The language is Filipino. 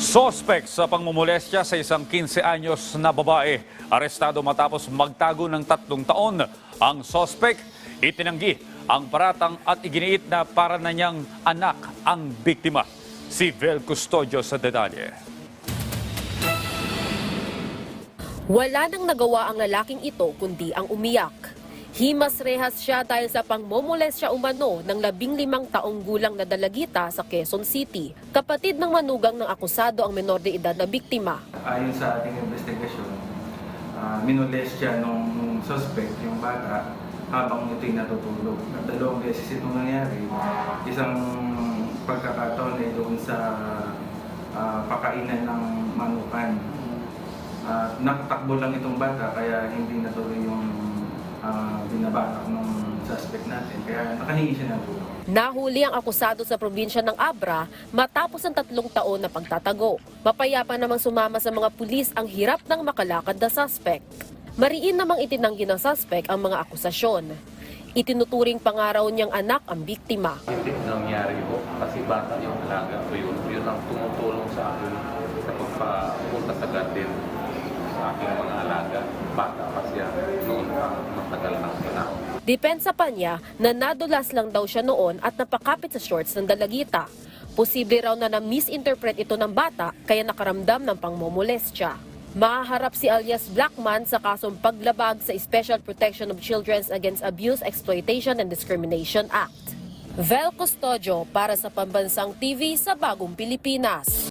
Sospek sa pangmumulestya sa isang 15 anyos na babae. Arestado matapos magtago ng tatlong taon. Ang sospek itinanggi ang paratang at iginiit na para na niyang anak ang biktima. Si Vel Custodio sa detalye. Wala nang nagawa ang lalaking ito kundi ang umiyak. Himas rehas siya dahil sa pangmomoles siya umano ng labing limang taong gulang na dalagita sa Quezon City. Kapatid ng manugang ng akusado ang menor de edad na biktima. Ayon sa ating investigasyon, uh, minules siya nung, nung suspect, yung bata, habang ito'y natutulog. At dalawang beses itong nangyari. Isang pagkakataon ay doon sa ah, pakainan ng manukan. At nakatakbo lang itong bata kaya hindi natuloy yung uh, binabatak ng suspect natin. Kaya nakahingi siya ng tulong. Nahuli ang akusado sa probinsya ng Abra matapos ang tatlong taon na pagtatago. Mapayapa namang sumama sa mga pulis ang hirap ng makalakad na suspect. Mariin namang itinanggi ng suspect ang mga akusasyon. Itinuturing pangaraw niyang anak ang biktima. Hindi nangyari ko kasi bata yung alaga ko yun. Yun ang tumutulong sa akin sa pagpapunta sa garden sa aking mga alaga. Bata pa siya noon pa matagal ng panahon. Depensa pa niya na nadulas lang daw siya noon at napakapit sa shorts ng dalagita. Posible raw na na-misinterpret ito ng bata kaya nakaramdam ng pangmomolestya. Mahaharap si alias Blackman sa kasong paglabag sa Special Protection of Children Against Abuse, Exploitation and Discrimination Act. Vel Custodio para sa Pambansang TV sa Bagong Pilipinas.